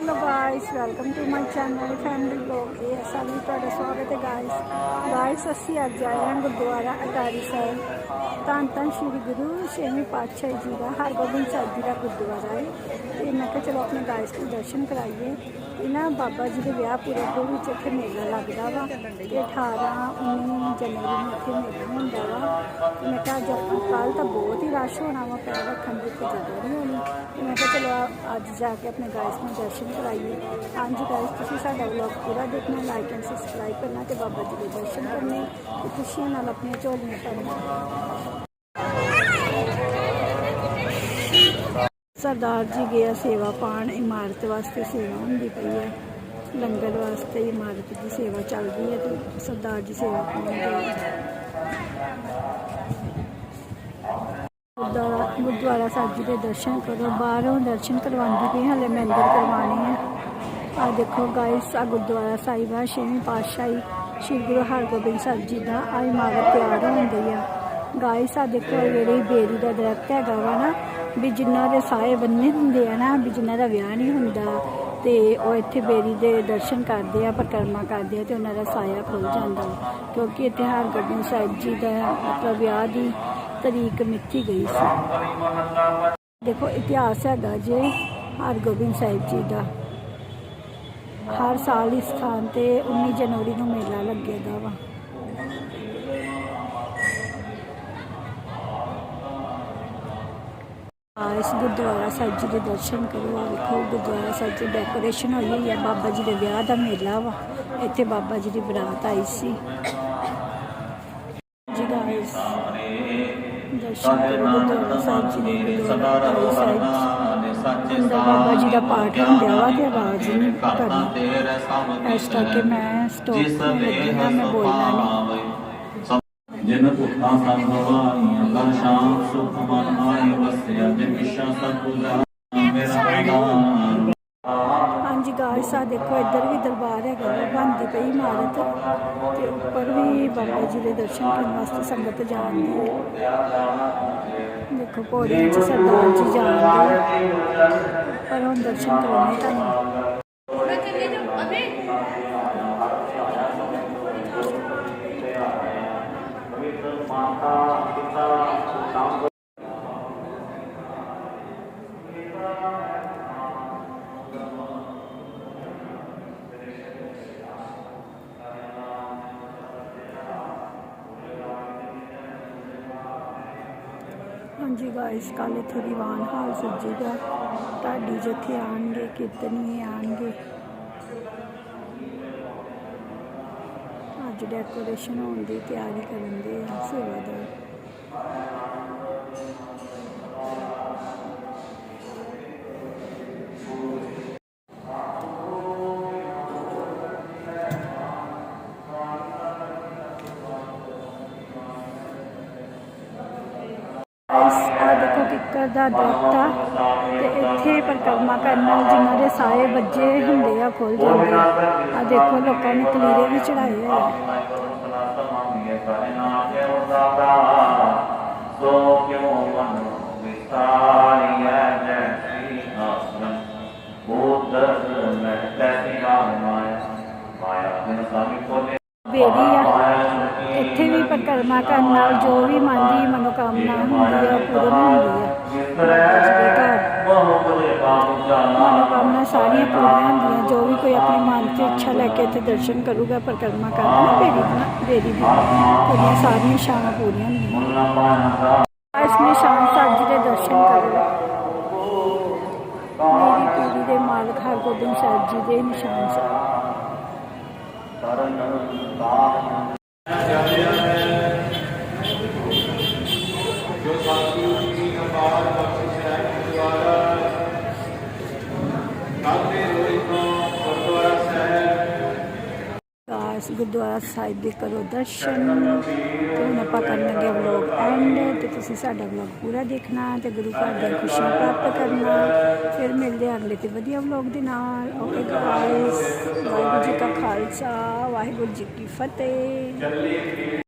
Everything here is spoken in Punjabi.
Hello guys welcome to my channel family blog ਇਹ ਹੈ ਤੁਹਾਡਾ ਸਵਾਗਤ ਹੈ ਗਾਇਸ ਗਾਇਸ ਅਸੀਂ ਅੱਜ ਆਏ ਹਾਂ ਗੁਰਦੁਆਰਾ ਅਟਾਰੀ ਸਾਹਿਬ। ਧੰਨ ਧੰਨ ਸ਼੍ਰੀ ਗੁਰੂ ਛੇਵੇਂ ਪਾਤਸ਼ਾਹ ਜੀ ਦਾ, ਹਰਗੋਬਿੰਦ ਸਾਹਿਬ ਜੀ ਦਾ ਗੁਰਦੁਆਰਾ ਹੈ। ਤੇ ਮੈਂ ਕਿਹਾ ਚਲੋ ਆਪਣੇ ਗਾਇਸ ਨੂੰ ਦਰਸ਼ਨ ਕਰਾਈਏ। ਇਹਨਾਂ ਬਾਬਾ ਜੀ ਦੇ ਵਿਆਹ ਪੂਰੇ ਦੇ ਵਿੱਚ ਇੱਥੇ ਮੇਲਾ ਲੱਗਦਾ ਵਾ ਤੇ 18 19 ਜਨਵਰੀ ਨੂੰ ਇੱਥੇ ਮੇਲਾ ਹੁੰਦਾ ਵਾ। ਤੇ ਮੈਂ ਕਿਹਾ ਅੱਜ ਕੱਲ੍ਹ ਤਾਂ ਬਹੁਤ ਹੀ ਰਸ਼ ਹੋਣਾ ਵਾ, ਪੈਰ ਰੱਖਣ ਦੀ ਕੋਈ ਜਗ੍ਹਾ ਨਹੀਂ ਹੋਣੀ। ਤੇ ਮੈਂ ਕਿਹਾ ਚਲੋ ਅੱਜ ਜਾ ਕੇ ਆਪਣੇ ਗਾਇਸ ਨੂੰ ਦਰਸ਼ਨ ਕਰਾਈਏ। ਹਾਂਜੀ ਗਾਇਸ ਤੁਸੀਂ ਸਾਡਾ ਵਲੌਗ ਪੂਰਾ ਦੇਖਣਾ ਲਾਈਕ ਐਂਡ ਸਬਸਕ੍ਰਾਈਬ ਕਰਨਾ ਤੇ ਬਾਬਾ ਜੀ ਦੇ ਦਰਸ਼ਨ ਕਰਨੇ। ਤੇ ਖੁਸ਼ੀਆਂ ਨਾਲ ਆਪਣੀਆਂ ਝੋਲੀਆਂ ਭਰਨੀਆਂ। ਸਰਦਾਰ ਜੀ ਗਿਆ ਸੇਵਾ ਪਾਣ, ਇਮਾਰਤ ਵਾਸਤੇ ਸੇਵਾ ਹੁੰਦੀ ਪਈ ਹੈ। ਲੰਗਰ ਵਾਸਤੇ ਇਮਾਰਤ ਦੀ ਸੇਵਾ ਚੱਲਦੀ ਹੈ ਤੇ ਸਰਦਾਰ ਜੀ ਸੇਵਾ ਪਾਉਣ ਗਏ ਗੁਰਦੁਆਰਾ ਸਾਹਿਬ ਜੀ ਦੇ ਦਰਸ਼ਨ ਕਰੋ। ਬਾਹਰੋਂ ਦਰਸ਼ਨ ਕਰਵਾਉਂਦੀ ਪਈ ਹਲੇ ਮੈਂ ਅੰਦਰ ਕਰਵਾਉਣੇ ਆ ਆ ਦੇਖੋ ਗਾਇਸ ਆ ਗੁਰਦੁਆਰਾ ਸਾਹਿਬ ਆ, ਛੇਵੀਂ ਪਾਤਸ਼ਾਹੀ ਸ਼੍ਰੀ ਗੁਰੂ ਹਰਗੋਬਿੰਦ ਸਾਹਿਬ ਜੀ ਦਾ ਆ ਇਮਾਰਤ ਤਿਆਰ ਹੋਣ ਗਈ ਆ। ਗਾਇਸ ਆ ਦੇਖੋ ਇਹ ਜਿਹੜੀ ਬੇਰੀ ਦਾ ਦਰਖਤ ਹੈਗਾ ਵਾ ਨਾ ਵੀ ਜਿਨ੍ਹਾਂ ਦੇ ਸਾਏ ਬੰਨੇ ਹੁੰਦੇ ਆ ਨਾ, ਵੀ ਜਿਨ੍ਹਾਂ ਦਾ ਵਿਆਹ ਨਹੀਂ ਹੁੰਦਾ, ਤੇ ਉਹ ਇੱਥੇ ਬੇਰੀ ਦੇ ਦਰਸ਼ਨ ਕਰਦੇ ਆ, ਪਰਕਰਮਾ ਕਰਦੇ ਆ ਤੇ ਉਹਨਾਂ ਦਾ ਸਾਇਆ ਖੁੱਲ ਜਾਂਦਾ ਕਿਉਂਕਿ ਇੱਥੇ ਹਰਗੋਬਿੰਦ ਸਾਹਿਬ ਜੀ ਦਾ ਮਤਲਬ ਵਿਆਹ ਦੀ ਤਰੀਕ ਮਿੱਥੀ ਗਈ ਸੀ। ਦੇਖੋ, ਇਤਿਹਾਸ ਹੈਗਾ ਜੇ ਹਰਗੋਬਿੰਦ ਸਾਹਿਬ ਜੀ ਦਾ। ਹਰ ਸਾਲ ਇਸ ਸਥਾਨ ਤੇ 19 ਜਨਵਰੀ ਨੂੰ ਮੇਲਾ ਲੱਗੇਗਾ ਵਾ ਆ ਇਸ ਗੁਰਦੁਆਰਾ ਸਾਹਿਬ ਜੀ ਦੇ ਦਰਸ਼ਨ ਕਰੋ। ਆ ਵੇਖੋ ਗੁਰਦੁਆਰਾ ਸਾਹਿਬ ਦੀ ਡੈਕੋਰੇਸ਼ਨ ਹੋਈ ਹੋਈ ਹੈ ਬਾਬਾ ਜੀ ਦੇ ਵਿਆਹ ਦਾ ਮੇਲਾ ਵਾ। ਇੱਥੇ ਬਾਬਾ ਜੀ ਦੀ ਬਰਾਤ ਆਈ ਸੀ। ਜੀ ਗਾਇਸ ਦਰਸ਼ਨ ਕਰੋ ਗੁਰਦੁਆਰਾ ਸਾਹਿਬ ਜੀ ਦੇ ਗੁਰਦੁਆਰਾ ਸਾਹਿਬ ਅੰਦਰ ਬਾਬਾ ਜੀ ਦਾ ਪਾਠ ਹੁੰਦਾ ਵਾ ਤੇ ਆਵਾਜ਼ ਨਹੀਂ ਕਰਨੀ। ਇਸ ਕਰਕੇ ਮੈਂ ਸਟਾਪ ਲੱਗੀ ਹਾਂ ਮੈਂ ਬੋਲਣਾ ਨਹੀਂ ਜਿਨ ਭੁੱਖਾਂ ਸੰਭਵਾਈਆਂ ਕਰ ਸ਼ਾਮ ਸੁਖ ਮਨ ਆਏ ਵਸਿਆ ਜਿਨ ਵਿਸ਼ਾ ਸਤੁਲਾ ਮੇਰਾ ਨਾਮ ਹਾਂਜੀ ਗਾਇਸ ਆ ਦੇਖੋ ਇੱਧਰ ਵੀ ਦਰਬਾਰ ਹੈਗਾ ਵਾ, ਬਣਦੀ ਪਈ ਇਮਾਰਤ ਤੇ ਉੱਪਰ ਵੀ ਬਾਬਾ ਜੀ ਦੇ ਦਰਸ਼ਨ ਕਰਨ ਵਾਸਤੇ ਸੰਗਤ ਜਾਂਦੀ ਹੈ ਦੇਖੋ ਪੌੜੀਆਂ 'ਚ ਸਰਦਾਰ ਜੀ ਜਾਂਦੇ ਆ। ਪਰ ਹੁਣ ਦਰਸ਼ਨ ਕਰਾਉਣੇ ਤੁਹਾਨੂੰ ਹਾਂਜੀ ਗਾਇਸ ਕੱਲ੍ਹ ਇੱਥੇ ਦੀਵਾਨ ਹਾਲ ਸੱਜੇਗਾ ਢਾਡੀ ਜਥੇ ਆਣਗੇ ਕੀਰਤਨੀਏ ਆਣਗੇ ਅੱਜ ਡੈਕੋਰੇਸ਼ਨ ਹੋਣ ਦੀ ਤਿਆਰੀ ਕਰਨ ਦੇ ਆ ਸੇਵਾਦਾਰ। ਇਸ ਆ ਦੇਖੋ ਕਿੱਕਰ ਦਾ ਦਰਖਤ ਆ ਤੇ ਇੱਥੇ ਪਰਿਕਰਮਾ ਕਰਨ ਨਾਲ ਜਿਨ੍ਹਾਂ ਦੇ ਸਾਏ ਵੱਜੇ ਹੁੰਦੇ ਆ ਖੁੱਲ ਜਾਂਦੇ ਆ। ਆ ਦੇਖੋ, ਲੋਕਾਂ ਨੇ ਕਲੀਰੇ ਵੀ ਚੜਾਏ ਹੋਏ ਆ। ਸੋ ਕਿਉ ਮਨ ਵਿਸਾਰੀਐ ਜੈ ਸ੍ਰੀ ਆਸਨ ਉਦਰ ਮੈਂ ਤੈਸੀ ਮਾਇਆ ਮਾਇਆ ਬਿਨ ਸਾਮੀ ਕੋਲੇ ਬੇਰੀ ਆ। ਇੱਥੇ ਵੀ ਪਰਿਕਰਮਾ ਕਰਨ ਨਾਲ ਜੋ ਵੀ ਮਨ ਦੀ ਮਨੋਕਾਮਨਾ ਹੁੰਦੀ ਆ ਉਹ ਪੂਰਨ ਹੁੰਦੀ ਆ। ਜਿਹਦੇ ਘਰ ਬਹੁ ਬਲੇ ਬਾਬੂ ਜਾਨਾ ਮਨੋਕਾਮਨਾ ਸਾਰੀਆਂ ਪੂਰੀਆਂ ਹੁੰਦੀਆਂ, ਜੋ ਵੀ ਕੋਈ ਆਪਣੀ ਮਨ 'ਚ ਇੱਛਾ ਲੈ ਕੇ ਇੱਥੇ ਦਰਸ਼ਨ ਕਰੂਗਾ, ਪਰਿਕਰਮਾ ਕਰਨਾ ਨਾ ਬੇਰੀ ਦੀ ਨਾ ਬੇਰੀ ਦੀ। ਉਹਦੀਆਂ ਸਾਰੀਆਂ ਇੱਛਾਵਾਂ ਪੂਰੀਆਂ ਹੁੰਦੀਆਂ। ਮੁੱਲਾ ਪਾਣਾ ਇਸ ਨਿਸ਼ਾਨ ਸਾਹਿਬ ਜੀ ਦੇ ਦਰਸ਼ਨ ਕਰੋ। ਮੇਰੀ ਪੀੜੀ ਦੇ ਮਾਲਕ ਹਰਗੋਬਿੰਦ ਸਾਹਿਬ ਜੀ ਦੇ ਨਿਸ਼ਾਨ ਸਾਹਿਬ। ਤਰਨ ਤਾਰਨ ਜੋ ਸਾਧੂ ਜੀ ਅਪਾਰ ਬਖਸ਼ਿਸ਼ ਹੈ ਦੁਆਰਾ ਕਾਤੇ ਹੋਈ ਤੋਂ ਗੁਰਦੁਆਰਾ ਸਾਹਿਬ ਕਾਸ ਗੁਰਦੁਆਰਾ ਸਾਹਿਬ ਦੇ ਕਰੋ ਦਰਸ਼ਨ ਤੇ ਹੁਣ ਆਪਾਂ ਕਰਨ ਲੱਗੇ ਵਲੋਗ ਐਂਡ ਤੇ ਤੁਸੀਂ ਸਾਡਾ ਵਲੋਗ ਪੂਰਾ ਦੇਖਣਾ ਤੇ ਗੁਰੂ ਘਰ ਦੀਆਂ ਖੁਸ਼ੀਆਂ ਪ੍ਰਾਪਤ ਕਰਨਾ। ਫਿਰ ਮਿਲਦੇ ਹਾਂ ਅਗਲੇ ਤੇ। ਵਧੀਆ ਵਲੋਗ ਦੇ ਨਾਲ। ਓਕੇ ਗਾਇਸ ਵਾਹਿਗੁਰੂ ਜੀ ਕਾ ਖਾਲਸਾ, ਵਾਹਿਗੁਰੂ ਜੀ ਕੀ ਫਤਿਹ।